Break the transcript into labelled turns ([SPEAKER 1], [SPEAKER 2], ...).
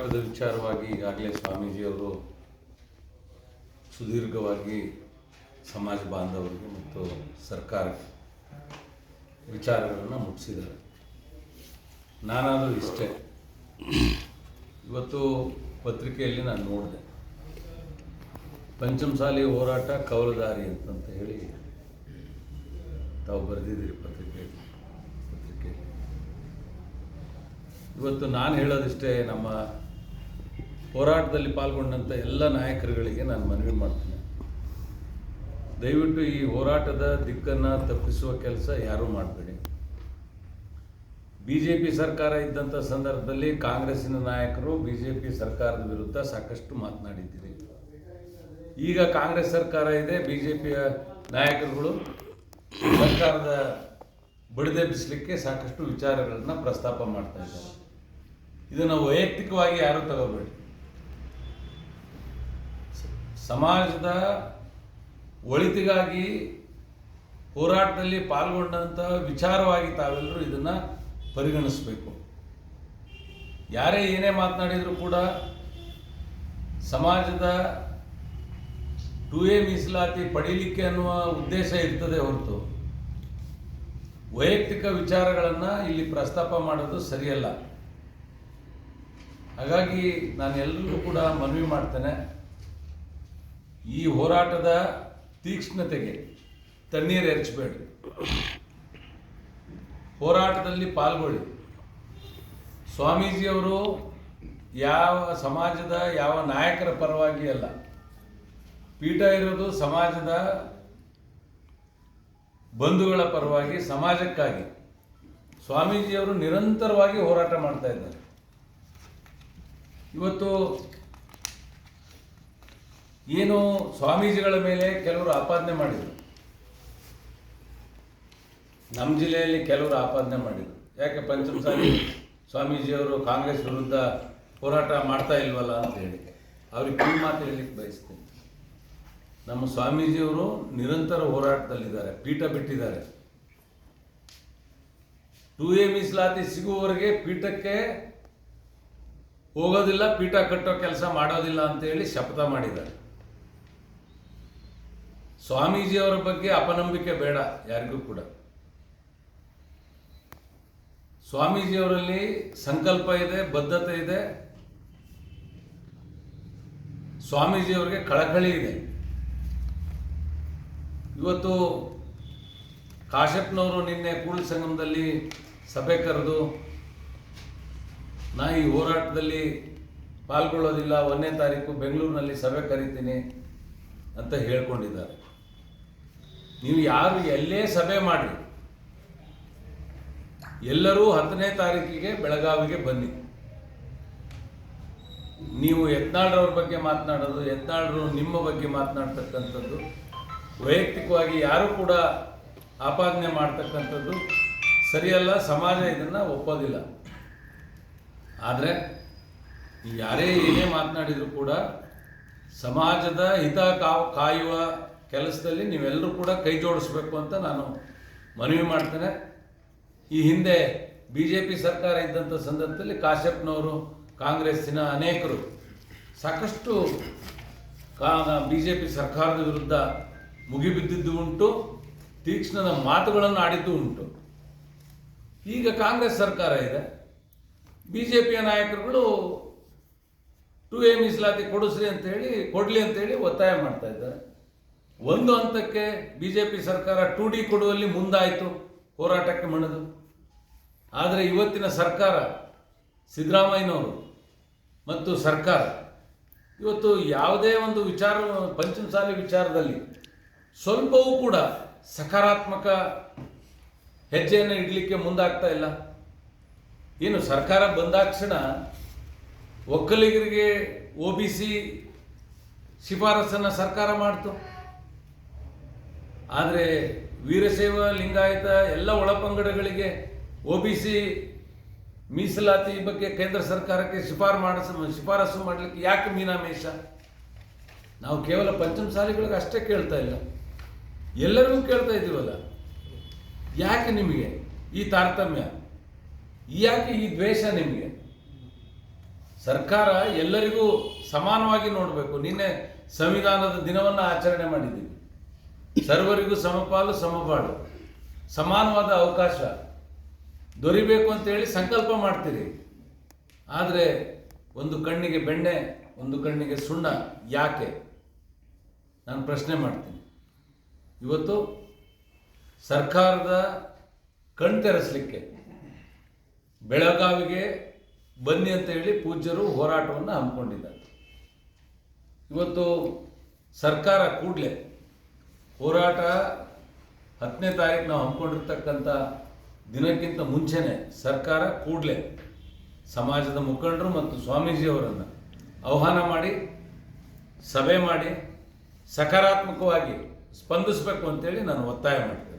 [SPEAKER 1] ವಿಚಾರವಾಗಿ ಈಗಾಗಲೇ ಸ್ವಾಮೀಜಿಯವರು ಸುದೀರ್ಘವಾಗಿ ಸಮಾಜ ಬಾಂಧವರಿಗೆ ಮತ್ತು ಸರ್ಕಾರಕ್ಕೆ ವಿಚಾರಗಳನ್ನು ಮುಟ್ಟಿಸಿದ್ದಾರೆ. ನಾನಾದರೂ ಇಷ್ಟೇ. ಇವತ್ತು ಪತ್ರಿಕೆಯಲ್ಲಿ ನಾನು ನೋಡಿದೆ. ಪಂಚಮಸಾಲಿ ಹೋರಾಟ ಕವಲದಾರಿ ಅಂತಂತ ಹೇಳಿ ತಾವು ಬರೆದಿದ್ದೀರಿ ಪತ್ರಿಕೆಯಲ್ಲಿ ಪತ್ರಿಕೆಯಲ್ಲಿ. ಇವತ್ತು ನಾನು ಹೇಳೋದಿಷ್ಟೇ ನಮ್ಮ ಹೋರಾಟದಲ್ಲಿ ಪಾಲ್ಗೊಂಡಂಥ ಎಲ್ಲ ನಾಯಕರುಗಳಿಗೆ ನಾನು ಮನವಿ ಮಾಡ್ತೀನಿ. ದಯವಿಟ್ಟು ಈ ಹೋರಾಟದ ದಿಕ್ಕನ್ನು ತಪ್ಪಿಸುವ ಕೆಲಸ ಯಾರೂ ಮಾಡಬೇಡಿ. ಬಿ ಜೆ ಪಿ ಸರ್ಕಾರ ಇದ್ದಂಥ ಸಂದರ್ಭದಲ್ಲಿ ಕಾಂಗ್ರೆಸ್ಸಿನ ನಾಯಕರು ಬಿ ಜೆ ಪಿ ಸರ್ಕಾರದ ವಿರುದ್ಧ ಸಾಕಷ್ಟು ಮಾತನಾಡಿದ್ದೀರಿ. ಈಗ ಕಾಂಗ್ರೆಸ್ ಸರ್ಕಾರ ಇದೆ ಬಿ ಜೆ ಪಿಯ ನಾಯಕರುಗಳು ಸರ್ಕಾರದ ಬಡಿದೆಬ್ಬಿಸಲಿಕ್ಕೆ ಸಾಕಷ್ಟು ವಿಚಾರಗಳನ್ನು ಪ್ರಸ್ತಾಪ ಮಾಡ್ತಾ ಇದ್ದಾರೆ. ಇದನ್ನು ವೈಯಕ್ತಿಕವಾಗಿ ಯಾರೂ ತಗೋಬೇಡಿ. ಸಮಾಜದ ಒಳಿತಿಗಾಗಿ ಹೋರಾಟದಲ್ಲಿ ಪಾಲ್ಗೊಂಡಂಥ ವಿಚಾರವಾಗಿ ತಾವೆಲ್ಲರೂ ಇದನ್ನು ಪರಿಗಣಿಸಬೇಕು. ಯಾರೇ ಏನೇ ಮಾತನಾಡಿದರೂ ಕೂಡ ಸಮಾಜದ ಟು ಎ ಮೀಸಲಾತಿ ಪಡೀಲಿಕ್ಕೆ ಅನ್ನುವ ಉದ್ದೇಶ ಇರ್ತದೆ ಹೊರತು ವೈಯಕ್ತಿಕ ವಿಚಾರಗಳನ್ನು ಇಲ್ಲಿ ಪ್ರಸ್ತಾಪ ಮಾಡೋದು ಸರಿಯಲ್ಲ. ಹಾಗಾಗಿ ನಾನು ಎಲ್ಲರಿಗೂ ಕೂಡ ಮನವಿ ಮಾಡ್ತೇನೆ. ಈ ಹೋರಾಟದ ತೀಕ್ಷ್ಣತೆಗೆ ತಣ್ಣೀರು ಎರಚಬೇಡಿ. ಹೋರಾಟದಲ್ಲಿ ಪಾಲ್ಗೊಳ್ಳಿ. ಸ್ವಾಮೀಜಿಯವರು ಯಾವ ಸಮಾಜದ ಯಾವ ನಾಯಕರ ಪರವಾಗಿ ಅಲ್ಲ. ಪೀಠ ಇರೋದು ಸಮಾಜದ ಬಂಧುಗಳ ಪರವಾಗಿ, ಸಮಾಜಕ್ಕಾಗಿ. ಸ್ವಾಮೀಜಿಯವರು ನಿರಂತರವಾಗಿ ಹೋರಾಟ ಮಾಡ್ತಾ ಇದ್ದಾರೆ. ಇವತ್ತು ಏನು ಸ್ವಾಮೀಜಿಗಳ ಮೇಲೆ ಕೆಲವರು ಆಪಾದನೆ ಮಾಡಿದರು. ನಮ್ಮ ಜಿಲ್ಲೆಯಲ್ಲಿ ಕೆಲವರು ಆಪಾದನೆ ಮಾಡಿದರು. ಯಾಕೆ ಪಂಚಮಸಾಲಿ ಸ್ವಾಮೀಜಿಯವರು ಕಾಂಗ್ರೆಸ್ ವಿರುದ್ಧ ಹೋರಾಟ ಮಾಡ್ತಾ ಇಲ್ವಲ್ಲ ಅಂತ ಹೇಳಿ. ಅವ್ರಿಗೆ ಕಿವಿ ಮಾತು ಹೇಳಲಿಕ್ಕೆ ಬಯಸ್ತೇನೆ. ನಮ್ಮ ಸ್ವಾಮೀಜಿಯವರು ನಿರಂತರ ಹೋರಾಟದಲ್ಲಿದ್ದಾರೆ, ಪೀಠ ಬಿಟ್ಟಿದ್ದಾರೆ. ಟು ಎ ಮೀಸಲಾತಿ ಸಿಗುವವರೆಗೆ ಪೀಠಕ್ಕೆ ಹೋಗೋದಿಲ್ಲ, ಪೀಠ ಕಟ್ಟೋ ಕೆಲಸ ಮಾಡೋದಿಲ್ಲ ಅಂತ ಹೇಳಿ ಶಪಥ ಮಾಡಿದ್ದಾರೆ. ಸ್ವಾಮೀಜಿಯವರ ಬಗ್ಗೆ ಅಪನಂಬಿಕೆ ಬೇಡ, ಯಾರಿಗೂ ಕೂಡ. ಸ್ವಾಮೀಜಿಯವರಲ್ಲಿ ಸಂಕಲ್ಪ ಇದೆ, ಬದ್ಧತೆ ಇದೆ. ಸ್ವಾಮೀಜಿಯವರಿಗೆ ಕಳಕಳಿ ಇದೆ. ಇವತ್ತು ಕಾಶ್ಯಪ್ನವರು ನಿನ್ನೆ ಕೂಡಲ ಸಂಗಮದಲ್ಲಿ ಸಭೆ ಕರೆದು, ನಾ ಈ ಹೋರಾಟದಲ್ಲಿ ಪಾಲ್ಗೊಳ್ಳೋದಿಲ್ಲ, ಒಂದನೇ ತಾರೀಕು ಬೆಂಗಳೂರಿನಲ್ಲಿ ಸಭೆ ಕರಿತೀನಿ ಅಂತ ಹೇಳ್ಕೊಂಡಿದ್ದಾರೆ. ನೀವು ಯಾರು ಎಲ್ಲೇ ಸಭೆ ಮಾಡಿ ಎಲ್ಲರೂ ಹತ್ತನೇ ತಾರೀಕಿಗೆ ಬೆಳಗಾವಿಗೆ ಬನ್ನಿ. ನೀವು ಯತ್ನಾಳ್ರವ್ರ ಬಗ್ಗೆ ಮಾತನಾಡೋದು, ಯತ್ನಾಳ್ರು ನಿಮ್ಮ ಬಗ್ಗೆ ಮಾತನಾಡ್ತಕ್ಕಂಥದ್ದು, ವೈಯಕ್ತಿಕವಾಗಿ ಯಾರು ಕೂಡ ಆಪಾದನೆ ಮಾಡ್ತಕ್ಕಂಥದ್ದು ಸರಿಯಲ್ಲ, ಸಮಾಜ ಇದನ್ನು ಒಪ್ಪೋದಿಲ್ಲ. ಆದರೆ ಯಾರೇ ಏನೇ ಮಾತನಾಡಿದರೂ ಕೂಡ ಸಮಾಜದ ಹಿತ ಕಾಯುವ ಕೆಲಸದಲ್ಲಿ ನೀವೆಲ್ಲರೂ ಕೂಡ ಕೈ ಜೋಡಿಸ್ಬೇಕು ಅಂತ ನಾನು ಮನವಿ ಮಾಡ್ತೇನೆ. ಈ ಹಿಂದೆ ಬಿ ಜೆ ಪಿ ಸರ್ಕಾರ ಇದ್ದಂಥ ಸಂದರ್ಭದಲ್ಲಿ ಕಾಶ್ಯಪ್ನವರು, ಕಾಂಗ್ರೆಸ್ಸಿನ ಅನೇಕರು ಸಾಕಷ್ಟು ಕಾ ಬಿ ಜೆ ಪಿ ಸರ್ಕಾರದ ವಿರುದ್ಧ ಮುಗಿಬಿದ್ದಿದ್ದು ಉಂಟು, ತೀಕ್ಷ್ಣದ ಮಾತುಗಳನ್ನು ಆಡಿದ್ದು ಉಂಟು. ಈಗ ಕಾಂಗ್ರೆಸ್ ಸರ್ಕಾರ ಇದೆ. ಬಿ ಜೆ ಪಿಯ ನಾಯಕರುಗಳು ಟು ಎ ಮೀಸಲಾತಿ ಕೊಡಿಸ್ರಿ ಅಂತೇಳಿ ಕೊಡಲಿ ಅಂತೇಳಿ ಒತ್ತಾಯ ಮಾಡ್ತಾ ಇದ್ದಾರೆ. ಒಂದು ಹಂತಕ್ಕೆ ಬಿ ಜೆ ಪಿ ಸರ್ಕಾರ ಟು ಡಿ ಕೊಡುವಲ್ಲಿ ಮುಂದಾಯಿತು, ಹೋರಾಟಕ್ಕೆ ಮಣಿದು. ಆದರೆ ಇವತ್ತಿನ ಸರ್ಕಾರ, ಸಿದ್ದರಾಮಯ್ಯನವರು ಮತ್ತು ಸರ್ಕಾರ, ಇವತ್ತು ಯಾವುದೇ ಒಂದು ವಿಚಾರ, ಪಂಚಮಸಾಲಿ ವಿಚಾರದಲ್ಲಿ ಸ್ವಲ್ಪವೂ ಕೂಡ ಸಕಾರಾತ್ಮಕ ಹೆಜ್ಜೆಯನ್ನು ಇಡಲಿಕ್ಕೆ ಮುಂದಾಗ್ತಾ ಇಲ್ಲ. ಏನು ಸರ್ಕಾರ ಬಂದಾಕ್ಷಣ ಒಕ್ಕಲಿಗರಿಗೆ ಒ ಬಿ ಸಿ ಶಿಫಾರಸನ್ನು ಸರ್ಕಾರ ಮಾಡ್ತು. ಆದರೆ ವೀರಶೈವ, ಲಿಂಗಾಯತ ಎಲ್ಲ ಒಳಪಂಗಡಗಳಿಗೆ ಒ ಬಿ ಸಿ ಮೀಸಲಾತಿ ಬಗ್ಗೆ ಕೇಂದ್ರ ಸರ್ಕಾರಕ್ಕೆ ಶಿಫಾರು ಮಾಡಿಸ, ಶಿಫಾರಸು ಮಾಡಲಿಕ್ಕೆ ಯಾಕೆ ಮೀನಾಮೇಷ? ನಾವು ಕೇವಲ ಪಂಚಮಸಾಲಿಗಳಿಗೆ ಅಷ್ಟೇ ಕೇಳ್ತಾ ಇಲ್ಲ. ಎಲ್ಲರಿಗೂ ಕೇಳ್ತಾ ಇದ್ದೀವಲ್ಲ? ಯಾಕೆ ನಿಮಗೆ ಈ ತಾರತಮ್ಯ? ಯಾಕೆ ಈ ದ್ವೇಷ ನಿಮಗೆ? ಸರ್ಕಾರ ಎಲ್ಲರಿಗೂ ಸಮಾನವಾಗಿ ನೋಡಬೇಕು. ನಿನ್ನೆ ಸಂವಿಧಾನದ ದಿನವನ್ನು ಆಚರಣೆ ಮಾಡಿದ್ದೀವಿ. ಸರ್ವರಿಗೂ ಸಮಪಾಲು ಸಮಪಾಡು ಸಮಾನವಾದ ಅವಕಾಶ. ದೊರಿಬೇಕು ಅಂತೇಳಿ ಸಂಕಲ್ಪ ಮಾಡ್ತೀರಿ. ಆದರೆ ಒಂದು ಕಣ್ಣಿಗೆ ಬೆಣ್ಣೆ, ಒಂದು ಕಣ್ಣಿಗೆ ಸುಣ್ಣ ಯಾಕೆ? ನಾನು ಪ್ರಶ್ನೆ ಮಾಡ್ತೀನಿ. ಇವತ್ತು ಸರ್ಕಾರದ ಕಣ್ ತೆರೆಸಲಿಕ್ಕೆ ಬೆಳಗಾವಿಗೆ ಬನ್ನಿ ಅಂತ ಹೇಳಿ ಪೂಜ್ಯರು ಹೋರಾಟವನ್ನು ಹಮ್ಮಿಕೊಂಡಿದ್ದಾರೆ. ಇವತ್ತು ಸರ್ಕಾರ ಕೂಡಲೇ ಹೋರಾಟ ಹತ್ತನೇ ತಾರೀಕು ನಾವು ಹಮ್ಮಿಕೊಂಡಿರ್ತಕ್ಕಂಥ ದಿನಕ್ಕಿಂತ ಮುಂಚೆನೆ ಸರ್ಕಾರ ಕೂಡಲೇ ಸಮಾಜದ ಮುಖಂಡರು ಮತ್ತು ಸ್ವಾಮೀಜಿಯವರನ್ನು ಆಹ್ವಾನ ಮಾಡಿ, ಸಭೆ ಮಾಡಿ ಸಕಾರಾತ್ಮಕವಾಗಿ ಸ್ಪಂದಿಸಬೇಕು ಅಂತೇಳಿ ನಾನು ಒತ್ತಾಯ ಮಾಡ್ತೇನೆ.